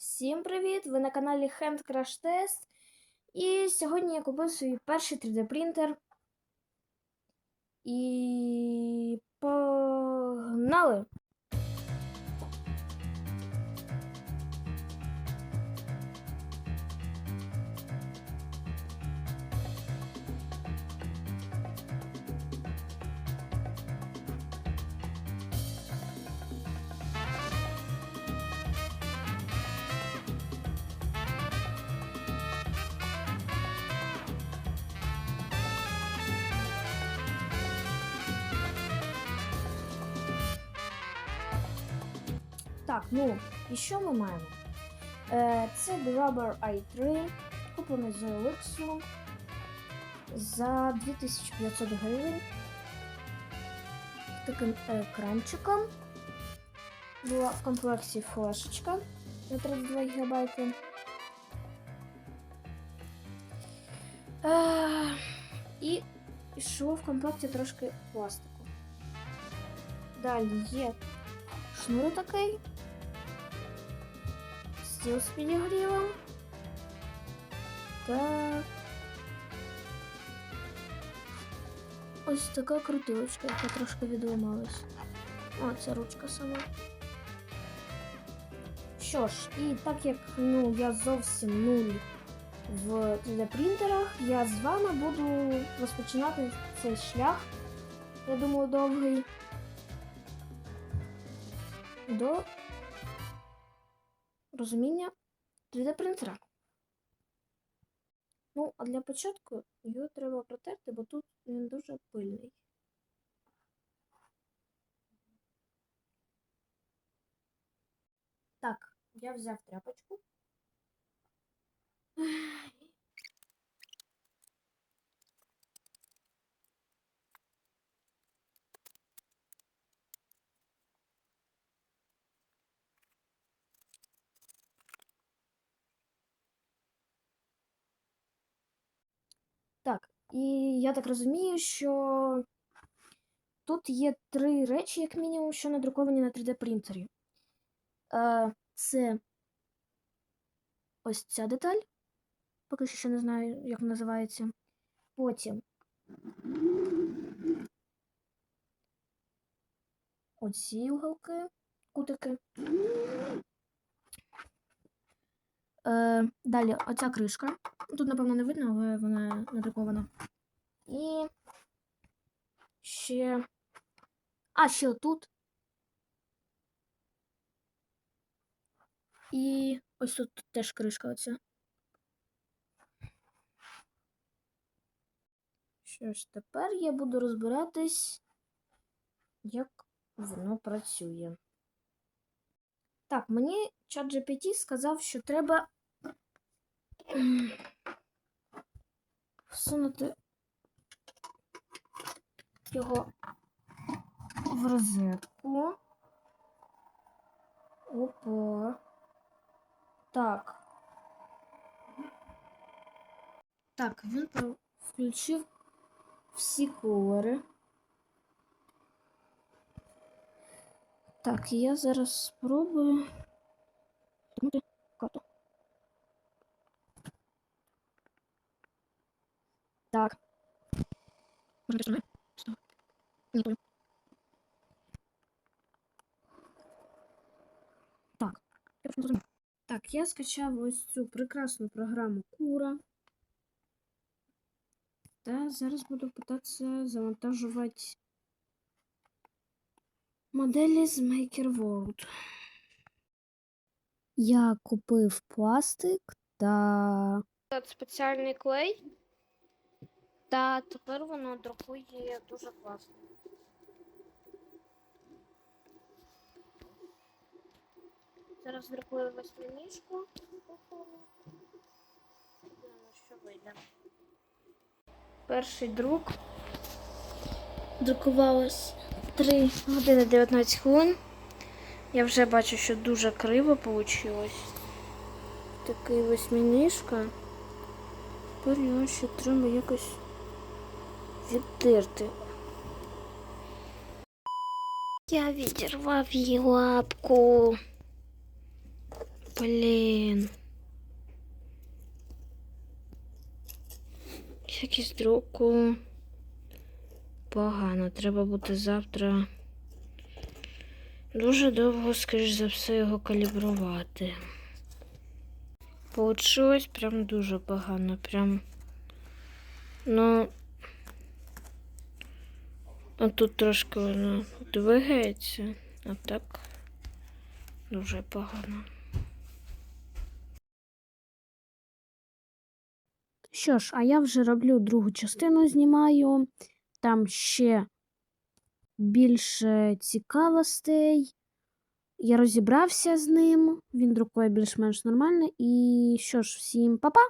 Всім привіт! Ви на каналі Hand Crash Test. І сьогодні я купив свій перший 3D принтер. І погнали! Так, ну, і що ми маємо? Е, це Rubber i3, куплений з OLX за 2500 гривень. Таким екранчиком. Була в комплекті флешечка на 32 ГБ. Е, і йшло в комплекті трошки пластику. Далі є шнур такий. Стіл з підігрівом. Так. Ось така крутилочка, яка трошки відламалась. О, це ручка сама. Що ж, і так як ну, я зовсім нуль в 3D принтерах, я з вами буду розпочинати цей шлях. Я думаю, довгий. До розуміння 3D принтера. Ну, а для початку його треба протерти, бо тут він дуже пильний. Так, я взяв тряпочку. Так, і я так розумію, що тут є три речі, як мінімум, що надруковані на 3D принтері. Е, це ось ця деталь. Поки що не знаю, як називається. Потім оці уголки, кутики. Е, далі оця кришка. Тут, напевно, не видно, але вона надрукована. І ще. А, ще отут. І ось тут теж кришка оця. Що ж, тепер я буду розбиратись, як воно працює. Так, мені ChatGPT сказав, що треба всунути його в розетку. Опа. Так. Так, він включив всі кольори. Так, я зараз спробую. Карту. Так. Ні, понял. Так. Не. Так, я скачав ось цю прекрасну програму Кура. Та зараз буду питатися завантажувати моделі з Maker World. Я купив пластик та спеціальний клей. Та тепер воно друкує дуже класно. Зараз друкую восьминіжку. що вийде. Перший друк. Друкувалось 3 години 19 хвилин. Я вже бачу, що дуже криво вийшло. Такий восьминіжка. Тепер його ще треба якось відтерти. Я відірвав її лапку. Блін. Якісь друку. Погано. Треба буде завтра. Дуже довго, скоріш за все, його калібрувати. Получилось прям дуже погано. Прям. Ну. А тут трошки воно двигається, а так дуже погано. Що ж, а я вже роблю другу частину, знімаю. Там ще більше цікавостей. Я розібрався з ним, він друкує більш-менш нормально. І що ж, всім па-па!